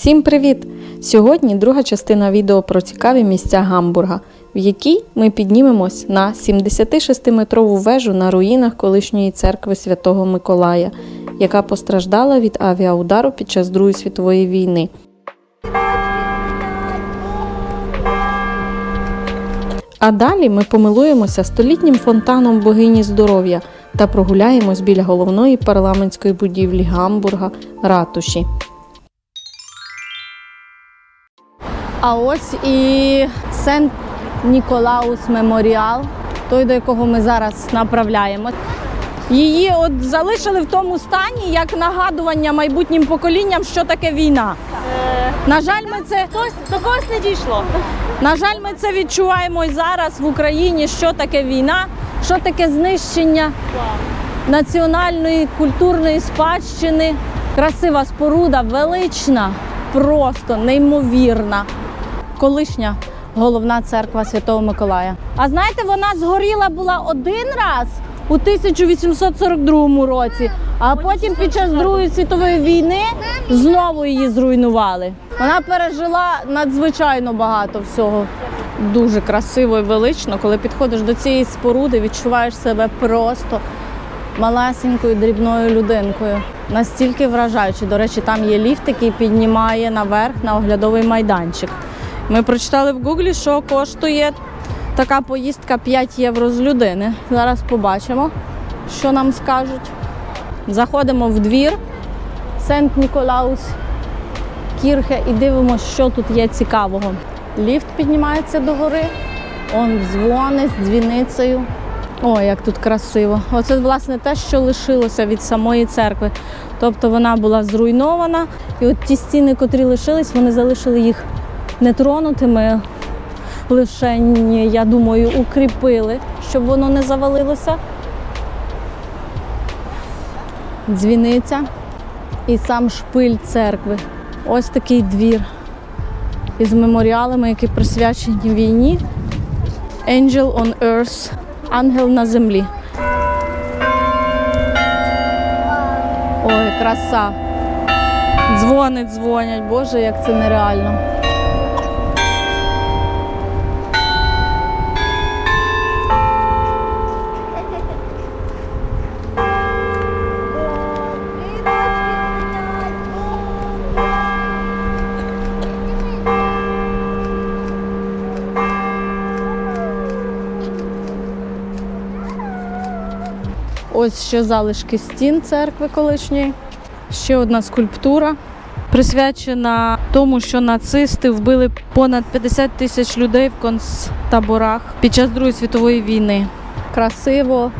Всім привіт! Сьогодні друга частина відео про цікаві місця Гамбурга, в якій ми піднімемось на 76-метрову вежу на руїнах колишньої церкви Святого Миколая, яка постраждала від авіаудару під час Другої світової війни. А далі ми помилуємося столітнім фонтаном богині здоров'я та прогуляємось біля головної парламентської будівлі Гамбурга ратуші. А ось і Сент Ніколаус Меморіал, той, до якого ми зараз направляємо. Її от залишили в тому стані, як нагадування майбутнім поколінням, що таке війна. На жаль, ми це До когось не дійшло. на жаль, ми це відчуваємо і зараз в Україні, що таке війна, що таке знищення національної культурної спадщини. Красива споруда, велична, просто неймовірна. Колишня головна церква Святого Миколая. А знаєте, вона згоріла була один раз у 1842 році, а потім під час Другої світової війни знову її зруйнували. Вона пережила надзвичайно багато всього. Дуже красиво і велично. Коли підходиш до цієї споруди, відчуваєш себе просто малесенькою дрібною людинкою. Настільки вражаючи. До речі, там є ліфт, який піднімає наверх на оглядовий майданчик. Ми прочитали в гуглі, що коштує така поїздка 5 євро з людини. Зараз побачимо, що нам скажуть. Заходимо в двір Сент Ніколаус Кірхе і дивимося, що тут є цікавого. Ліфт піднімається догори, он дзвони з дзвіницею. О, як тут красиво. Оце, власне, те, що лишилося від самої церкви. Тобто вона була зруйнована, і от ті стіни, котрі лишились, вони залишили їх нетронутими. Лише, я думаю, укріпили, щоб воно не завалилося. Дзвіниця і сам шпиль церкви. Ось такий двір із меморіалами, які присвячені війні. Angel on Earth Ангел на землі. Ой, краса. Дзвони дзвонять, Боже, як це нереально. Ось ще залишки стін церкви колишньої. Ще одна скульптура, присвячена тому, що нацисти вбили понад 50 тисяч людей в концтаборах під час Другої світової війни. Красиво,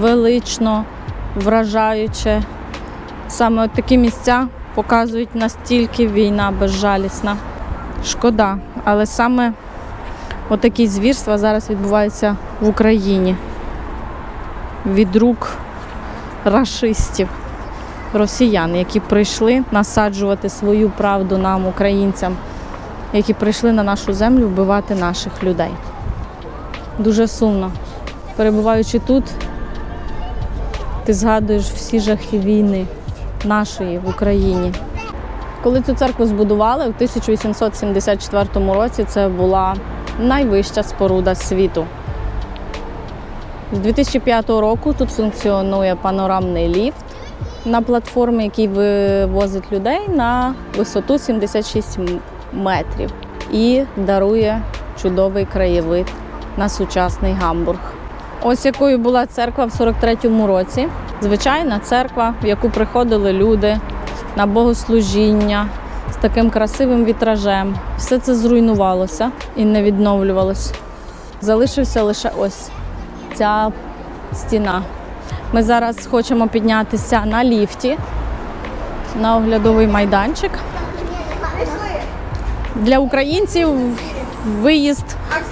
велично, вражаюче. Саме от такі місця показують настільки війна безжалісна. Шкода, але саме отакі звірства зараз відбуваються в Україні від рук рашистів, росіян, які прийшли насаджувати свою правду нам, українцям, які прийшли на нашу землю вбивати наших людей. Дуже сумно. Перебуваючи тут, ти згадуєш всі жахи війни нашої в Україні. Коли цю церкву збудували у 1874 році, це була найвища споруда світу. З 2005 року тут функціонує панорамний ліфт на платформі, який вивозить людей на висоту 76 метрів і дарує чудовий краєвид на сучасний Гамбург. Ось якою була церква в 43-му році. Звичайна церква, в яку приходили люди на богослужіння з таким красивим вітражем. Все це зруйнувалося і не відновлювалось. Залишився лише ось ця стіна. Ми зараз хочемо піднятися на ліфті на оглядовий майданчик. Для українців виїзд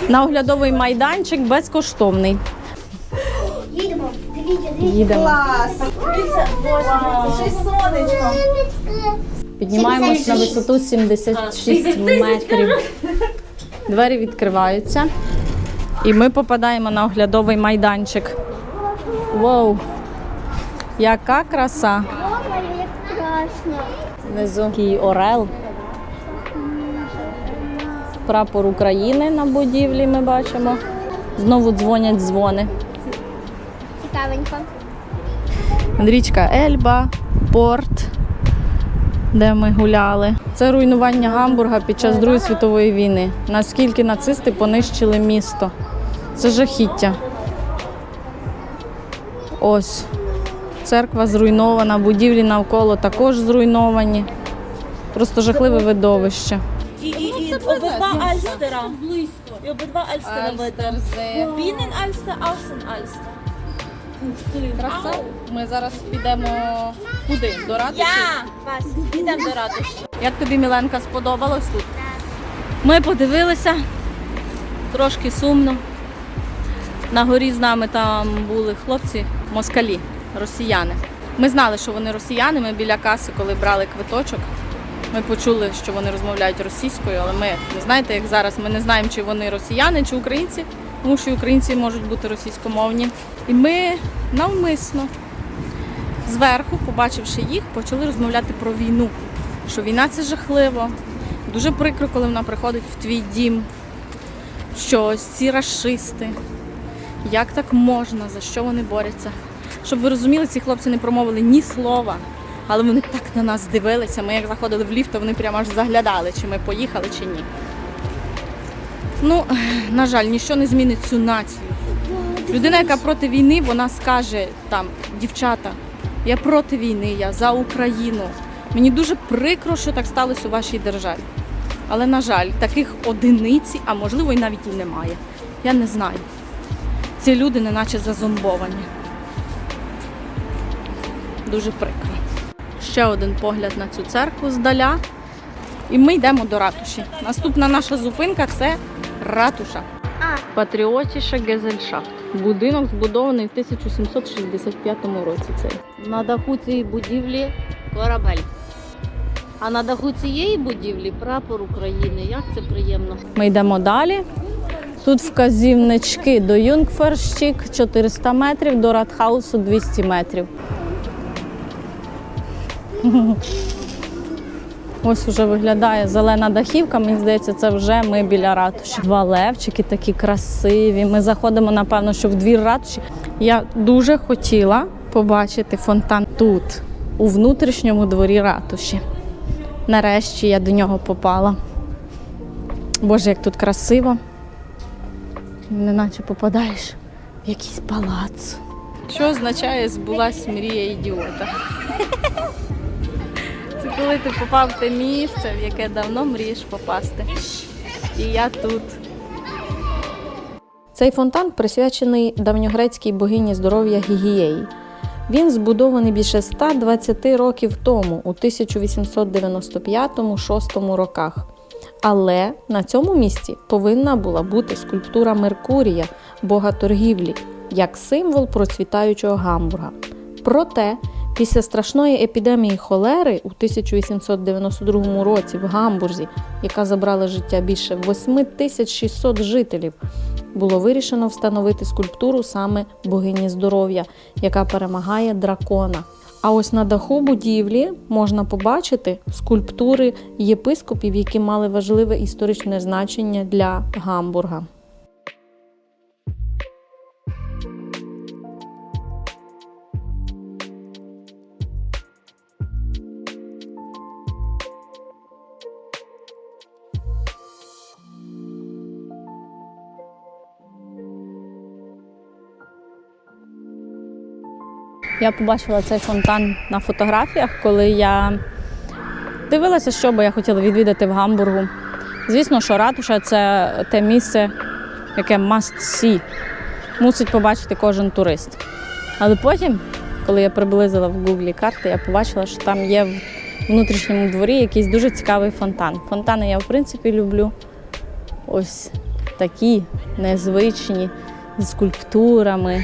на оглядовий майданчик безкоштовний. Їдемо. Дивіться. Боже, й сонечко. Піднімаємось на висоту 76 метрів. Двері відкриваються. І ми попадаємо на оглядовий майданчик. Вау! Яка краса! Внизу такий орел прапор України на будівлі ми бачимо. Знову дзвонять дзвони. Цікавенько. Річка Ельба, порт, де ми гуляли. Це руйнування Гамбурга під час Другої світової війни. Наскільки нацисти понищили місто. Це жахіття. Ось. Церква зруйнована, будівлі навколо також зруйновані. Просто жахливе видовище. І, і, і обидва Альстера. І обидва Альстера видно. Бінен Альстер, Аусен Альстер. Краса. Ми зараз підемо куди? До ратуші? Я! Вас, йдемо до ратуші. Як тобі, Міленка, сподобалось тут? Ми подивилися, трошки сумно. На горі з нами там були хлопці, москалі, росіяни. Ми знали, що вони росіяни. Ми біля каси, коли брали квиточок, ми почули, що вони розмовляють російською, але ми не знаєте, як зараз ми не знаємо, чи вони росіяни, чи українці, тому що українці можуть бути російськомовні. І ми навмисно зверху, побачивши їх, почали розмовляти про війну. Що війна це жахливо. Дуже прикро, коли вона приходить в твій дім. Що ці расисти. Як так можна? За що вони борються? Щоб ви розуміли, ці хлопці не промовили ні слова, але вони так на нас дивилися. Ми як заходили в ліфт, то вони прямо аж заглядали, чи ми поїхали, чи ні. Ну, на жаль, нічого не змінить цю націю. Людина, яка проти війни, вона скаже там, дівчата, я проти війни, я за Україну. Мені дуже прикро, що так сталося у вашій державі. Але, на жаль, таких одиниці, а можливо і навіть і немає. Я не знаю. Ці люди неначе зазомбовані. Дуже прикро. Ще один погляд на цю церкву здаля. І ми йдемо до ратуші. Наступна наша зупинка це ратуша. Патріотіша Гезельшафт. Будинок збудований в 1765 році. Цей. На даху цієї будівлі корабель. А на даху цієї будівлі прапор України. Як це приємно. Ми йдемо далі. Тут вказівнички до Юнгферщик 400 метрів, до Радхаусу 200 метрів. Ось уже виглядає зелена дахівка. Мені здається, це вже ми біля ратуші. Два левчики такі красиві. Ми заходимо, напевно, що в двір ратуші. Я дуже хотіла побачити фонтан тут, у внутрішньому дворі ратуші. Нарешті я до нього попала. Боже, як тут красиво. Неначе попадаєш в якийсь палац. Що означає збулась мрія ідіота? Це коли ти попав в те місце, в яке давно мрієш попасти. І я тут. Цей фонтан присвячений давньогрецькій богині здоров'я Гігієї. Він збудований більше 120 років тому, у 1895-6 роках. Але на цьому місці повинна була бути скульптура Меркурія, бога торгівлі, як символ процвітаючого Гамбурга. Проте, після страшної епідемії холери у 1892 році в Гамбурзі, яка забрала життя більше 8600 жителів, було вирішено встановити скульптуру саме богині здоров'я, яка перемагає дракона. А ось на даху будівлі можна побачити скульптури єпископів, які мали важливе історичне значення для Гамбурга. Я побачила цей фонтан на фотографіях, коли я дивилася, що би я хотіла відвідати в Гамбургу. Звісно, що ратуша це те місце, яке must see, мусить побачити кожен турист. Але потім, коли я приблизила в гуглі карти, я побачила, що там є в внутрішньому дворі якийсь дуже цікавий фонтан. Фонтани я в принципі люблю. Ось такі незвичні, з скульптурами.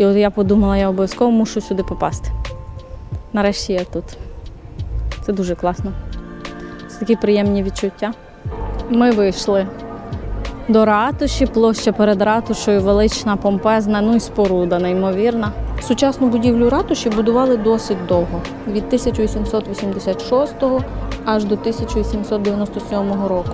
І от я подумала, я обов'язково мушу сюди попасти. Нарешті я тут. Це дуже класно. Це такі приємні відчуття. Ми вийшли до ратуші, площа перед ратушею, велична, помпезна, ну і споруда, неймовірна. Сучасну будівлю ратуші будували досить довго від 1886 аж до 1797 року.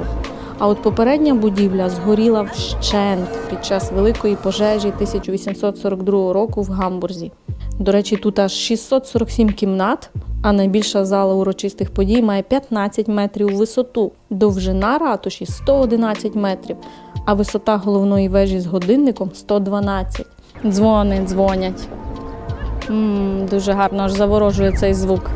А от попередня будівля згоріла вщент під час великої пожежі 1842 року в Гамбурзі. До речі, тут аж 647 кімнат, а найбільша зала урочистих подій має 15 метрів висоту. Довжина ратуші 111 метрів, а висота головної вежі з годинником 112. Дзвони дзвонять. м дуже гарно аж заворожує цей звук.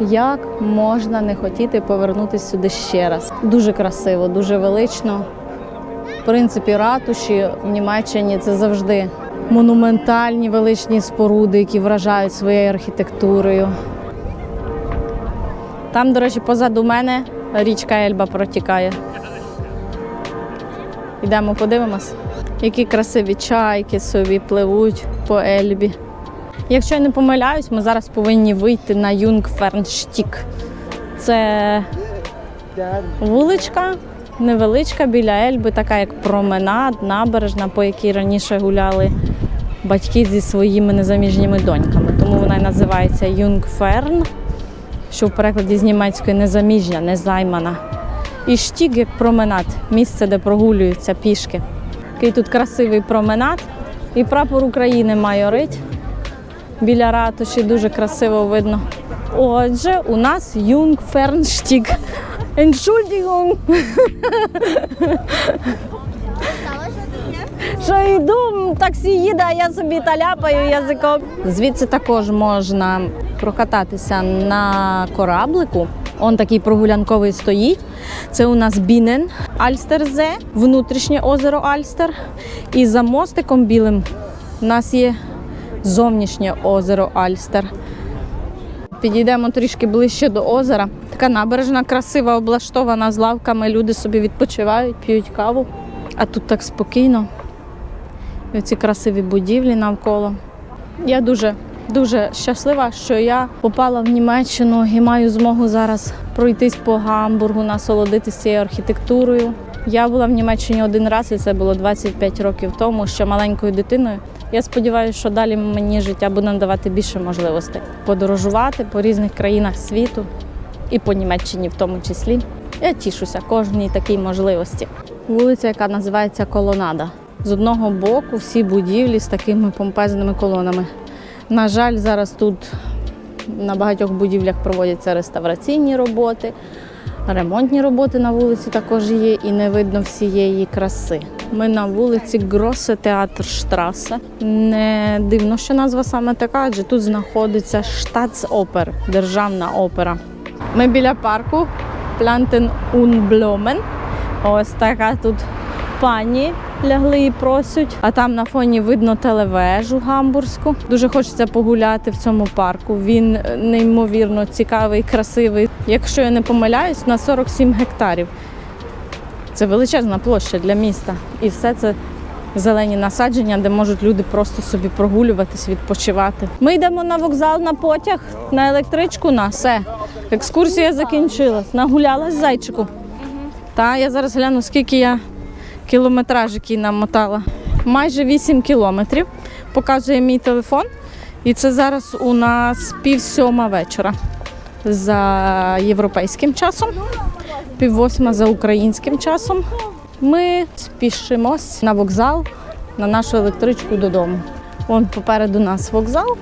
Як можна не хотіти повернутися сюди ще раз? Дуже красиво, дуже велично. В принципі, ратуші в Німеччині це завжди монументальні величні споруди, які вражають своєю архітектурою. Там, до речі, позаду мене річка Ельба протікає. Йдемо подивимось, які красиві чайки собі пливуть по Ельбі. Якщо я не помиляюсь, ми зараз повинні вийти на Юнгфернштік. Це вуличка невеличка біля Ельби, така як променад, набережна, по якій раніше гуляли батьки зі своїми незаміжніми доньками. Тому вона й називається Юнгферн, що в перекладі з німецької незаміжня, незаймана. І штік як променад, місце, де прогулюються пішки. Який тут красивий променад. І прапор України майорить біля ратуші, дуже красиво видно. Отже, у нас Юнгфернштік. Entschuldigung, що йду, таксі їде, а я собі таляпаю язиком. Звідси також можна прокататися на кораблику. Он такий прогулянковий стоїть. Це у нас Бінен Альстерзе, внутрішнє озеро Альстер. І за мостиком білим у нас є зовнішнє озеро Альстер. Підійдемо трішки ближче до озера. Така набережна красива, облаштована з лавками. Люди собі відпочивають, п'ють каву. А тут так спокійно. І ці красиві будівлі навколо. Я дуже дуже щаслива, що я попала в Німеччину і маю змогу зараз пройтись по Гамбургу, насолодитися цією архітектурою. Я була в Німеччині один раз, і це було 25 років тому, ще маленькою дитиною. Я сподіваюся, що далі мені життя буде надавати більше можливостей подорожувати по різних країнах світу і по Німеччині в тому числі. Я тішуся кожній такій можливості. Вулиця, яка називається Колонада. З одного боку всі будівлі з такими помпезними колонами. На жаль, зараз тут на багатьох будівлях проводяться реставраційні роботи, ремонтні роботи на вулиці також є, і не видно всієї краси. Ми на вулиці Гросе Театр Штраса. Не дивно, що назва саме така, адже тут знаходиться штацопер, державна опера. Ми біля парку Плантен Унбломен. Ось така тут пані лягли і просять. А там на фоні видно телевежу гамбурзьку. Дуже хочеться погуляти в цьому парку. Він е, неймовірно цікавий, красивий. Якщо я не помиляюсь, на 47 гектарів. Це величезна площа для міста. І все це зелені насадження, де можуть люди просто собі прогулюватись, відпочивати. Ми йдемо на вокзал на потяг, на електричку, на все. Екскурсія закінчилась. Нагулялась зайчику. Та я зараз гляну, скільки я кілометраж, який намотала. Майже 8 кілометрів. Показує мій телефон. І це зараз у нас пів сьома вечора за європейським часом, пів восьма за українським часом. Ми спішимось на вокзал на нашу електричку додому. Вон попереду нас вокзал.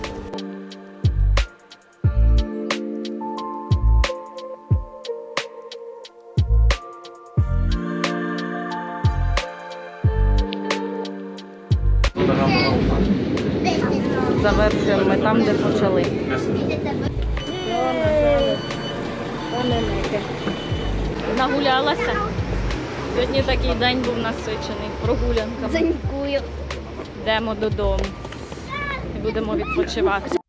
Завершуємо ми там, де почали. Нагулялася. Сьогодні такий день був насичений, прогулянка. Йдемо додому і будемо відпочивати.